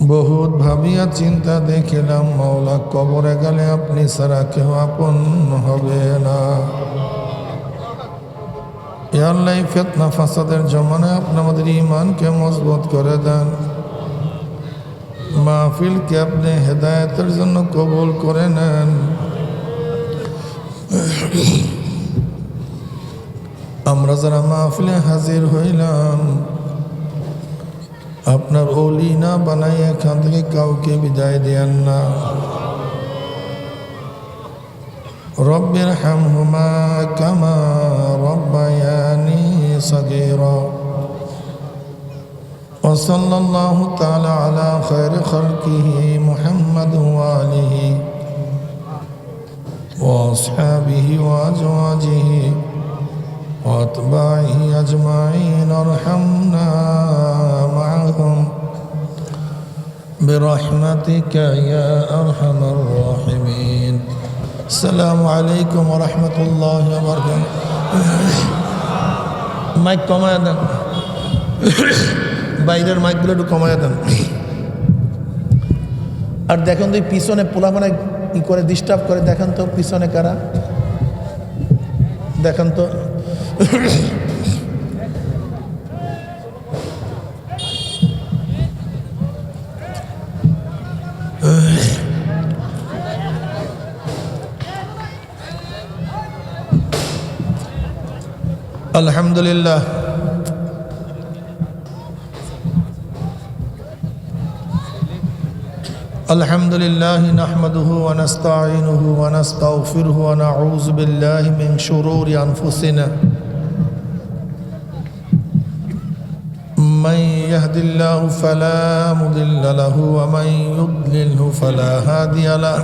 বহুত ভাবিয়া চিন্তা দেখিলাম, মাওলা কবরে গেলে আপনি ছাড়া কেউ আপন হবে না। ইয়াল্লাই ফেতনা ফাসাদের জমানায় আপনি আমাদের ইমানকে মজবুত করে দেন। মাহফিলকে আপনি হেদায়তের জন্য কবুল করে নেন। আমরা যারা মাহফিলে হাজির হইলাম আপনার ওলি না বানাই এখান থেকে কাউকে বিদায় দেন না রব্বের হামহুমা কামা রব্বায়ানি সগীরা وصلى الله تعالى على خير خلقه محمد وآله وأصحابه وأزواجه برحمتك يا أرحم الراحمين السلام عليكم ورحمة الله وبركاته মাইক কমায় দেন বাইরের মাইকগুলো একটু কমায় দেন আর দেখেন তো এই পিছনে পোলা মানে ই করে ডিস্টার্ব করে দেখেন তো পিছনে কারা দেখেন তো আলহামদুলিল্লাহ الحمد لله نحمده ونستعينه ونستغفره ونعوذ بالله من شرور انفسنا من يهد الله فلا مضل له ومن يضلله فلا هادي له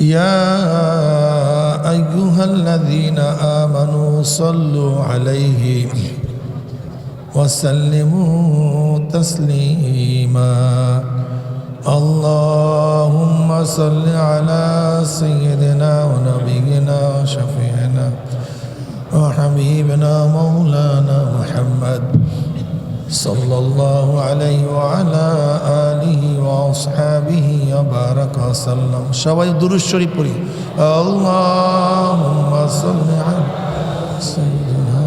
يا أيها الذين آمنوا صلوا عليه وسلموا تسليما. اللهم صل على سيدنا ونبينا وشفيعنا وحبيبنا مولانا محمد صلى الله عليه وعلى آله وأصحابه وبارك وسلم সবাই দুরুদ শরীফ পড়ি اللهم صل على سيدنا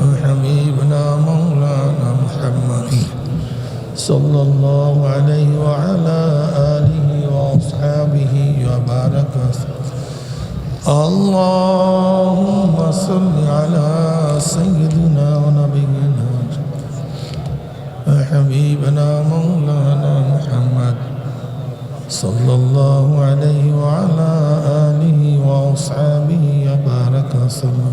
وحبيبنا مولانا محمد صلى الله عليه وعلى آله وأصحابه وبارك وسلم اللهم صل على سيدنا ونبينا وحبيبنا مولانا محمد صلى الله عليه وعلى آله وأصحابه وبارك وسلم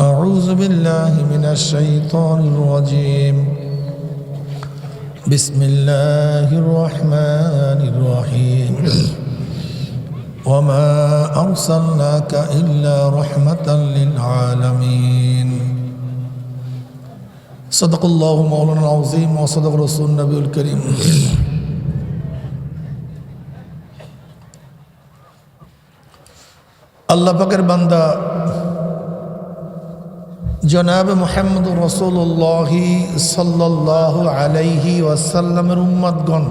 أعوذ بالله من الشيطان الرجيم بسم الله الرحمن الرحيم وما أرسلناك إلا رحمة للعالمين صدق الله مولانا العظيم وصدق رسول النبي الكريم আল্লাহ পাকের বান্দা জনাব মোহাম্মদ রসুল্লাহি সাল্লাহ আলাইহি ওয়াসাল্লামের উম্মাদগণ,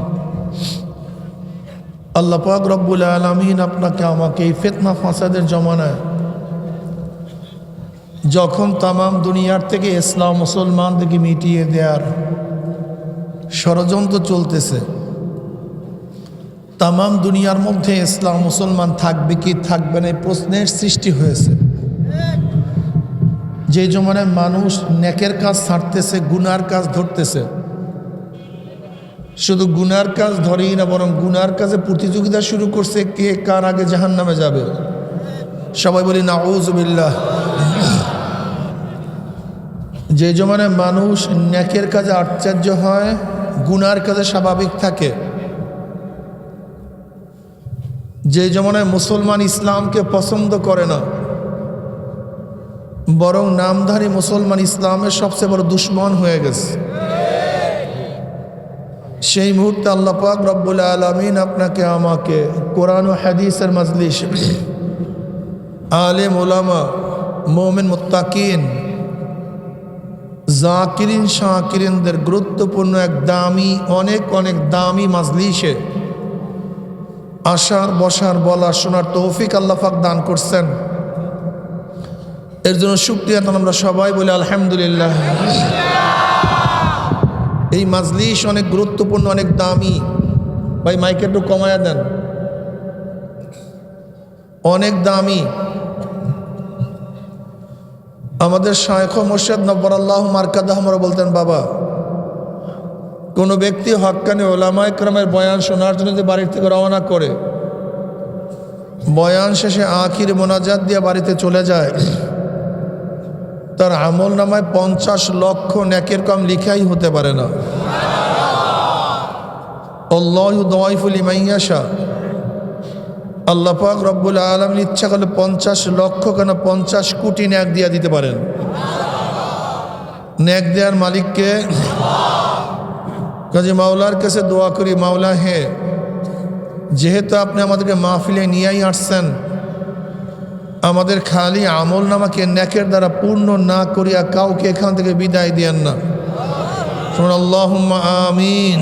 আল্লাহ পাক রব্বুল আলমিন আপনাকে আমাকে এই ফেতনা ফাসাদের জমানায় যখন তামাম দুনিয়ার থেকে ইসলাম মুসলমানদেরকে মিটিয়ে দেওয়ার ষড়যন্ত্র চলতেছে তামাম দুনিয়ার মধ্যে ইসলাম মুসলমান থাকবে কি থাকবে না, এই প্রশ্নের সৃষ্টি হয়েছে। যে জমানায় মানুষ নেকের কাজ ছাড়তেছে, গুনার কাজ ধরতেছে। শুধু গুনার কাজ ধরেই না, বরং গুনার কাজে প্রতিযোগিতা শুরু করছে, কে কার আগে জাহান নামে যাবে? সবাই বলি না ওজবিল্লাহ যে জমানায় মানুষ ন্যাকের কাজে আশ্চর্য হয়, গুনার কাজে স্বাভাবিক থাকে। যে জমানায় মুসলমান ইসলামকে পছন্দ করে না, বরং নামধারী মুসলমান ইসলামের সবচেয়ে বড় দুশ্মন হয়ে গেছে। সেই মুহূর্তে আল্লাহ পাক রব্বুল আলমিন আপনাকে, আমাকে কোরআন ও হাদিসের মজলিস আলেম ওলামা মোমেন, মুত্তাকিন, জাকিরিন, শাকিরিনদের গুরুত্বপূর্ণ এক দামি, অনেক অনেক দামি মাজলিসে আসার বসার, বলার, শোনার তৌফিক আল্লাহাক দান করছেন। এর জন্য শুক্রিয়া তখন আমরা সবাই বলি আলহামদুলিল্লাহ। এই মাজলিস অনেক গুরুত্বপূর্ণ, অনেক দামি। ভাই, মাইকে একটু কমায়া দেন। অনেক দামি। আমাদের শায়খ মোর্শেদ নব্বর আল্লাহ মার্কাদা আমরা বলতেন, বাবা কোনো ব্যক্তি হক্কানি ওলামায় ক্রমের বয়ান শোনার জন্য যে বাড়ির থেকে রওনা করে, বয়ান শেষে আখির মোনাজাত দিয়ে বাড়িতে চলে যায়, তার আমল নামায় পঞ্চাশ লক্ষ ন্যাকের কম লিখাই হতে পারে না। অল্লাহ দওয়াইফুল ইমাইয়াশা আল্লাহ পাক রব্বুল আলম ইচ্ছা করলে পঞ্চাশ লক্ষ কেন পঞ্চাশ কোটি ন্যাক দিয়া দিতে পারেন। ন্যাক দেওয়ার মালিককে কাজে মাওলার কাছে দোয়া করি, মাওলা হে, যেহেতু আপনি আমাদেরকে মাহফিলে নিয়েই আসছেন, আমাদের খালি আমল নামাকে ন্যাকের দ্বারা পূর্ণ না করিয়া কাউকে এখান থেকে বিদায় দিয়েন না। আমিন।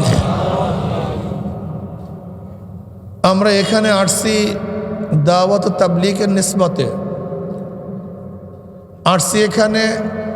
আমরা এখানে আসছি দাওয়াত তাবলিকের নিসবতে। আসছি এখানে